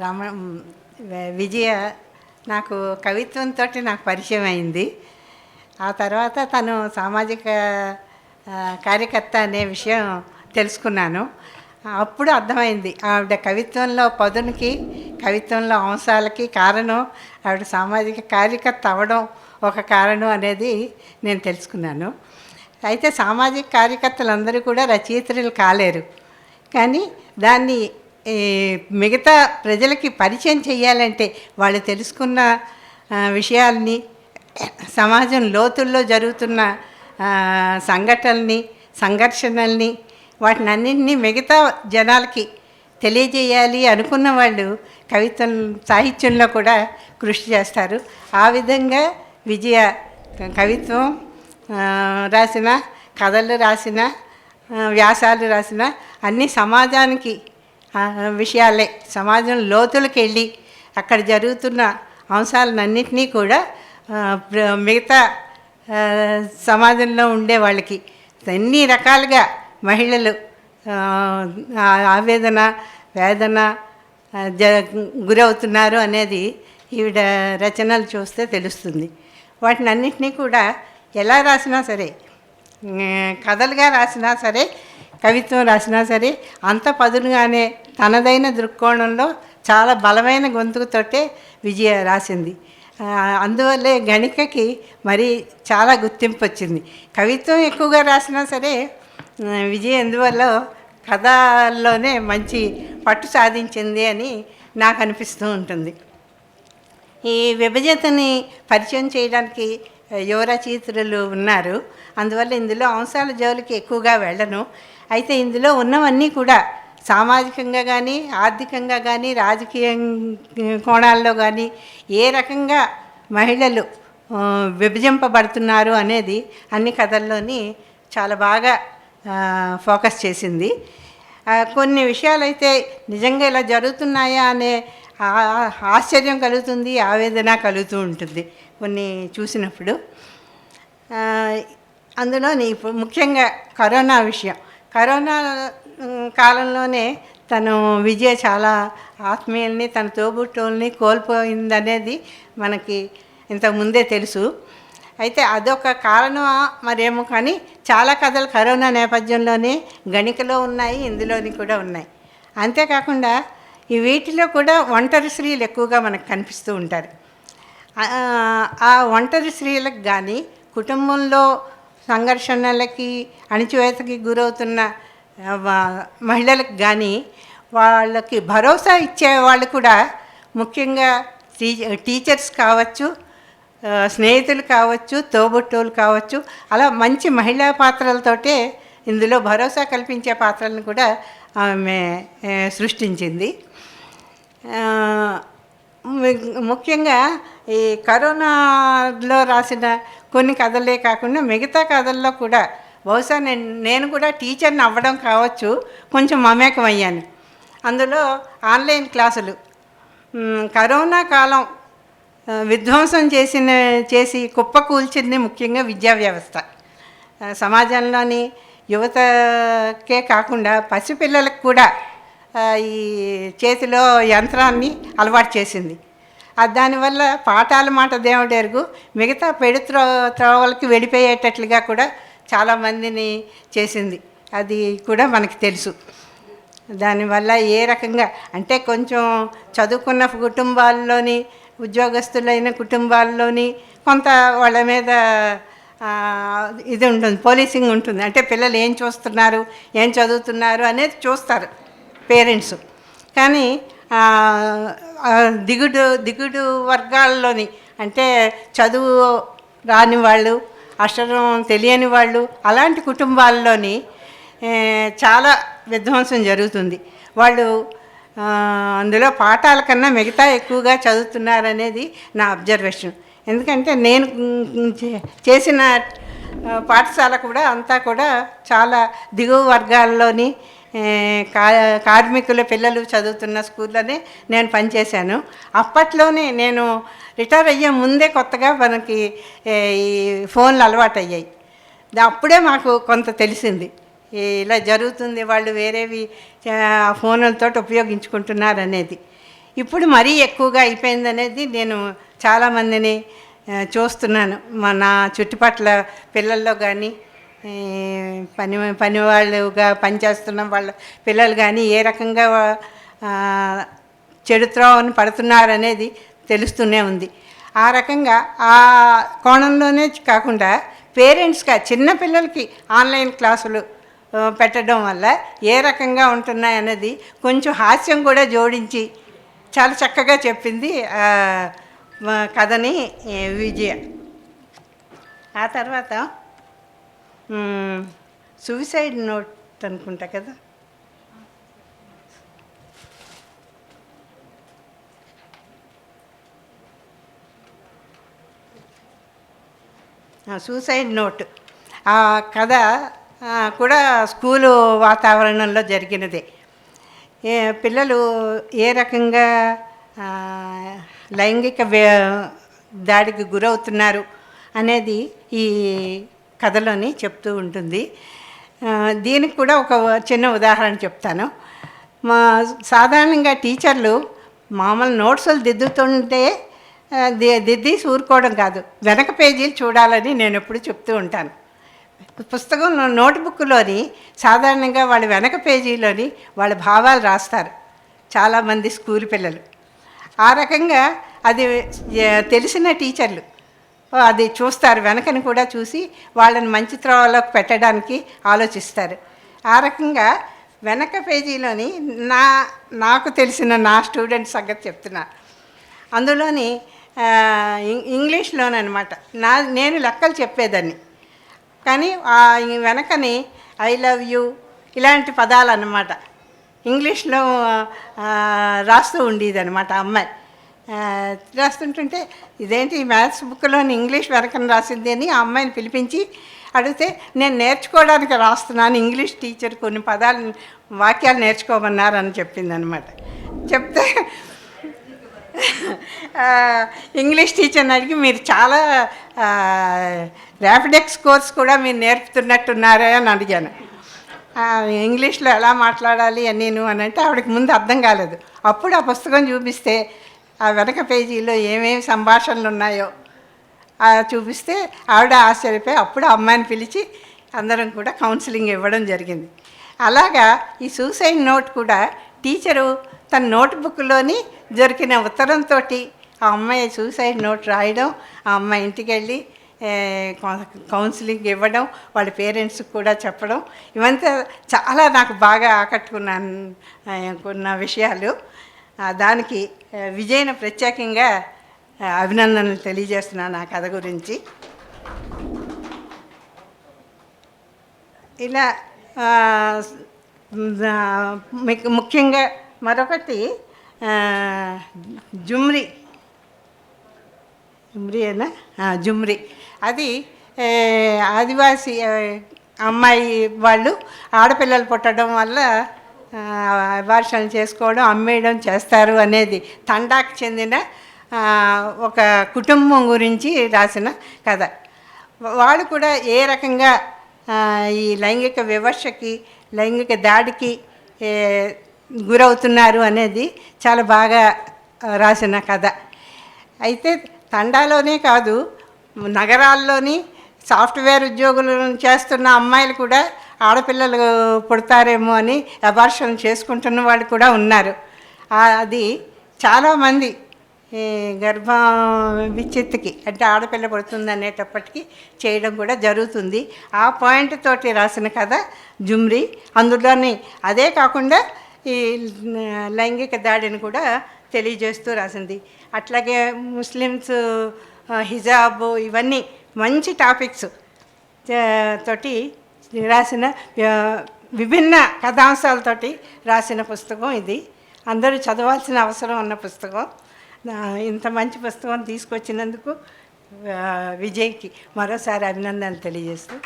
రమ విజయ నాకు కవిత్వంతో నాకు పరిచయం అయింది. ఆ తర్వాత తను సామాజిక కార్యకర్త అనే విషయం తెలుసుకున్నాను. అప్పుడు అర్థమైంది ఆవిడ కవిత్వంలో పదునికి కవిత్వంలో అంశాలకి కారణం ఆవిడ సామాజిక కార్యకర్త అవ్వడం ఒక కారణం అనేది నేను తెలుసుకున్నాను. అయితే సామాజిక కార్యకర్తలందరూ కూడా రచయిత్రులు కాలేరు. కానీ దాన్ని మిగతా ప్రజలకి పరిచయం చేయాలంటే వాళ్ళు తెలుసుకున్న విషయాల్ని సమాజం లోతుల్లో జరుగుతున్న సంఘటనల్ని సంఘర్షణల్ని వాటిని అన్నింటినీ మిగతా జనాలకి తెలియజేయాలి అనుకున్న వాళ్ళు కవిత్వం సాహిత్యంలో కూడా కృషి చేస్తారు. ఆ విధంగా విజయ కవిత్వం రాసిన కథలు రాసిన వ్యాసాలు రాసిన అన్ని సమాజానికి విషయాలే. సమాజం లోతులకు వెళ్ళి అక్కడ జరుగుతున్న అంశాలన్నింటినీ కూడా మిగతా సమాజంలో ఉండే వాళ్ళకి అన్ని రకాలుగా మహిళలు ఆవేదన వేదన జ గురవుతున్నారు అనేది ఈవిడ రచనలు చూస్తే తెలుస్తుంది. వాటిని అన్నింటినీ కూడా ఎలా రాసినా సరే కథలుగా రాసినా సరే కవిత్వం రాసినా సరే అంత పదునుగానే తనదైన దృక్కోణంలో చాలా బలమైన గొంతుకుతోటే విజయ రాసింది. అందువల్లే గణికకి మరి చాలా గుర్తింపు వచ్చింది కవిత్వం ఎక్కువగా రాసినా సరే విజయ ఎందువల్ల కథల్లోనే మంచి పట్టు సాధించింది అని నాకు అనిపిస్తూ ఉంటుంది. ఈ విభజతని పరిచయం చేయడానికి యువరచయిత్రులు ఉన్నారు. అందువల్ల ఇందులో అంశాల జోలికి ఎక్కువగా వెళ్ళను. అయితే ఇందులో ఉన్నవన్నీ కూడా సామాజికంగా కానీ ఆర్థికంగా కానీ రాజకీయ కోణాల్లో కానీ ఏ రకంగా మహిళలు విభజింపబడుతున్నారు అనేది అన్ని కథల్లోని చాలా బాగా ఫోకస్ చేసింది. కొన్ని కొన్ని విషయాలైతే నిజంగా ఇలా జరుగుతున్నాయా అనే ఆశ్చర్యం కలుగుతుంది ఆవేదన కలుగుతూ ఉంటుంది కొన్ని చూసినప్పుడు. అందులోని అందులో ఇప్పుడు ముఖ్యంగా కరోనా విషయం. కరోనా కాలంలోనే తను విజయ చాలా ఆత్మీయుల్ని తన తోబుట్టోల్ని కోల్పోయిందనేది మనకి ఇంతకుముందే తెలుసు. అయితే అదొక కారణం మరేమో కానీ చాలా కథలు కరోనా నేపథ్యంలోనే గణికలో ఉన్నాయి ఇందులోని కూడా ఉన్నాయి. అంతేకాకుండా ఈ వీటిలో కూడా ఒంటరి స్త్రీలు ఎక్కువగా మనకు కనిపిస్తూ ఉంటారు. ఆ ఒంటరి స్త్రీలకు కానీ కుటుంబంలో సంఘర్షణలకి అణిచివేతకి గురవుతున్న మహిళలకు కానీ వాళ్ళకి భరోసా ఇచ్చే వాళ్ళు కూడా ముఖ్యంగా టీచర్స్ కావచ్చు స్నేహితులు కావచ్చు తోబుట్టువులు కావచ్చు అలా మంచి మహిళా పాత్రలతోటే ఇందులో భరోసా కల్పించే పాత్రలను కూడా ఆమె సృష్టించింది. ముఖ్యంగా ఈ కరోనాలో రాసిన కొన్ని కథలే కాకుండా మిగతా కథల్లో కూడా బహుశా నేను నేను కూడా టీచర్ని అవ్వడం కావచ్చు కొంచెం మమేకం అయ్యాను. అందులో ఆన్లైన్ క్లాసులు. కరోనా కాలం విధ్వంసం చేసిన చేసి కుప్ప కూల్చింది ముఖ్యంగా విద్యా వ్యవస్థ. సమాజంలోని యువతకే కాకుండా పసిపిల్లలకు కూడా ఈ చేతిలో యంత్రాన్ని అలవాటు చేసింది. దానివల్ల పాఠాల మాట దేవుడెరుగు మిగతా పెడు త్రో త్రోవలకి వెళ్ళిపోయేటట్లుగా కూడా చాలామందిని చేసింది. అది కూడా మనకి తెలుసు. దానివల్ల ఏ రకంగా అంటే కొంచెం చదువుకున్న కుటుంబాల్లోని ఉద్యోగస్తులైన కుటుంబాల్లోని కొంత వాళ్ళ మీద ఇది ఉంటుంది పోలీసింగ్ ఉంటుంది. అంటే పిల్లలు ఏం చూస్తున్నారు ఏం చదువుతున్నారు అనేది చూస్తారు పేరెంట్స్. కానీ దిగుడు దిగుడు వర్గాల్లోని అంటే చదువు రాని వాళ్ళు అక్షరం తెలియని వాళ్ళు అలాంటి కుటుంబాల్లోని చాలా విధ్వంసం జరుగుతుంది. వాళ్ళు అందులో పాఠాల కన్నా మిగతా ఎక్కువగా చదువుతున్నారనేది నా అబ్జర్వేషన్. ఎందుకంటే నేను చే- చేసిన పాఠశాల కూడా అంతా కూడా చాలా దిగువ వర్గాల్లోని కార్మికుల పిల్లలు చదువుతున్న స్కూల్లోనే నేను పనిచేశాను. అప్పట్లోనే నేను రిటైర్ అయ్యే ముందే కొత్తగా మనకి ఈ ఫోన్లు అలవాటు అయ్యాయి అప్పుడే మాకు కొంత తెలిసింది. ఇలా జరుగుతుంది వాళ్ళు వేరేవి ఆ, ఫోన్లతో ఉపయోగించుకుంటున్నారు అనేది ఇప్పుడు మరీ ఎక్కువగా అయిపోయింది అనేది నేను చాలామందిని చూస్తున్నాను. మా నా చుట్టుపక్కల పిల్లల్లో కానీ పని పని వాళ్ళుగా పనిచేస్తున్న వాళ్ళ పిల్లలు కానీ ఏ రకంగా ఆ, చెడు త్రోవను పడుతున్నారనేది తెలుస్తూనే ఉంది. ఆ రకంగా ఆ కోణంలోనే కాకుండా పేరెంట్స్గా చిన్న పిల్లలకి ఆన్లైన్ క్లాసులు పెట్టడం వల్ల ఏ రకంగా ఉంటున్నాయి అనేది కొంచెం హాస్యం కూడా జోడించి చాలా చక్కగా చెప్పింది కథని విజయ. ఆ తర్వాత సూసైడ్ నోట్ అనుకుంటా కదా. Suicide note. ఆ కథ కూడా స్కూలు వాతావరణంలో జరిగినదే. పిల్లలు ఏ రకంగా లైంగిక దాడికి గురవుతున్నారు అనేది ఈ కథలోని చెప్తూ ఉంటుంది. దీనికి కూడా ఒక చిన్న ఉదాహరణ చెప్తాను. మా సాధారణంగా టీచర్లు మామూలు నోట్సులు దిద్దుతుంటే దిద్ది ఊరుకోవడం కాదు. వెనక పేజీలు చూడాలని నేను ఎప్పుడు చెప్తూ ఉంటాను. పుస్తకం నోట్బుక్లోని సాధారణంగా వాళ్ళ వెనక పేజీలోని వాళ్ళ భావాలు రాస్తారు. చాలామంది స్కూల్ పిల్లలు. ఆ రకంగా అది తెలిసిన టీచర్లు. అది చూస్తారు వెనకని కూడా చూసి వాళ్ళని మంచి త్రోవలోకి పెట్టడానికి ఆలోచిస్తారు. ఆ రకంగా వెనక పేజీలోని నా నాకు తెలిసిన నా స్టూడెంట్ సంగతి చెప్తున్నా. అందులోని ఇంగ్లీష్లోనమాట నా నేను లెక్కలు చెప్పేదాన్ని. కానీ ఆ వెనకని ఐ లవ్ యూ ఇలాంటి పదాలు అన్నమాట ఇంగ్లీష్లో రాస్తూ ఉండేది అనమాట అమ్మాయి. రాస్తుంటుంటే ఇదేంటి ఈ మ్యాథ్స్ బుక్లోని ఇంగ్లీష్ వెనకని రాసింది అని ఆ అమ్మాయిని పిలిపించి అడిగితే నేను నేర్చుకోవడానికి రాస్తున్నాను ఇంగ్లీష్ టీచర్ కొన్ని పదాలు వాక్యాలు నేర్చుకోమన్నారు అని చెప్పింది అనమాట చెప్తే ఇంగ్లీష్ టీచర్ని అడిగి మీరు చాలా ర్యాపిడెక్స్ కోర్స్ కూడా మీరు నేర్పుతున్నట్టున్నారే అని అడిగాను. ఇంగ్లీష్లో ఎలా మాట్లాడాలి అని నేను అని అంటే ఆవిడకి ముందు అర్థం కాలేదు. అప్పుడు ఆ పుస్తకం చూపిస్తే ఆ వెనక పేజీలో ఏమేమి సంభాషణలు ఉన్నాయో చూపిస్తే ఆవిడ ఆశ్చర్యపోయి అప్పుడు అమ్మాయిని పిలిచి అందరం కూడా కౌన్సిలింగ్ ఇవ్వడం జరిగింది. అలాగా ఈ సూసైడ్ నోట్ కూడా టీచరు తన నోట్బుక్లోని దొరికిన ఉత్తరంతో ఆ అమ్మాయి సూసైడ్ నోట్ రాయడం ఆ అమ్మాయి ఇంటికి వెళ్ళి కౌన్సిలింగ్ ఇవ్వడం వాళ్ళ పేరెంట్స్కి కూడా చెప్పడం ఇవంతా చాలా నాకు బాగా ఆకట్టుకున్నాను కొన్న విషయాలు. దానికి ఆ, ప్రత్యేకంగా అభినందనలు తెలియజేస్తున్నాను ఆ కథ గురించి. ఇలా ముఖ్యంగా మరొకటి జుమ్రి. జుమ్రి జుమ్రియేనా జుమ్రి. అది ఆదివాసీ అమ్మాయి వాళ్ళు ఆడపిల్లలు పుట్టడం వల్ల అబార్షన్ చేసుకోవడం అమ్మేయడం చేస్తారు అనేది తండాకు చెందిన ఒక కుటుంబం గురించి రాసిన కథ. వాళ్ళు కూడా ఏ రకంగా ఈ లైంగిక వివక్షకి లైంగిక దాడికి గురవుతున్నారు అనేది చాలా బాగా రాసిన కథ. అయితే తండాలోనే కాదు నగరాల్లోని సాఫ్ట్వేర్ ఉద్యోగులు చేస్తున్న అమ్మాయిలు కూడా ఆడపిల్లలు పుడతారేమో అని అబార్షన్ చేసుకుంటున్న వాళ్ళు కూడా ఉన్నారు. అది చాలామంది ఈ గర్భం అంటే ఆడపిల్ల పడుతుంది అనేటప్పటికీ చేయడం కూడా జరుగుతుంది. ఆ పాయింట్ తోటి రాసిన కథ జుమ్రి. అందులోని అదే కాకుండా ఈ లైంగిక దాడిని కూడా తెలియజేస్తూ రాసింది. అట్లాగే ముస్లిమ్స్ హిజాబ్ ఇవన్నీ మంచి టాపిక్స్ తోటి రాసిన విభిన్న కథాంశాలతోటి రాసిన పుస్తకం ఇది. అందరూ చదవాల్సిన అవసరం ఉన్న పుస్తకం. ఇంత మంచి పుస్తకం తీసుకొచ్చినందుకు విజయ్కి మరోసారి అభినందనలు తెలియజేస్తూ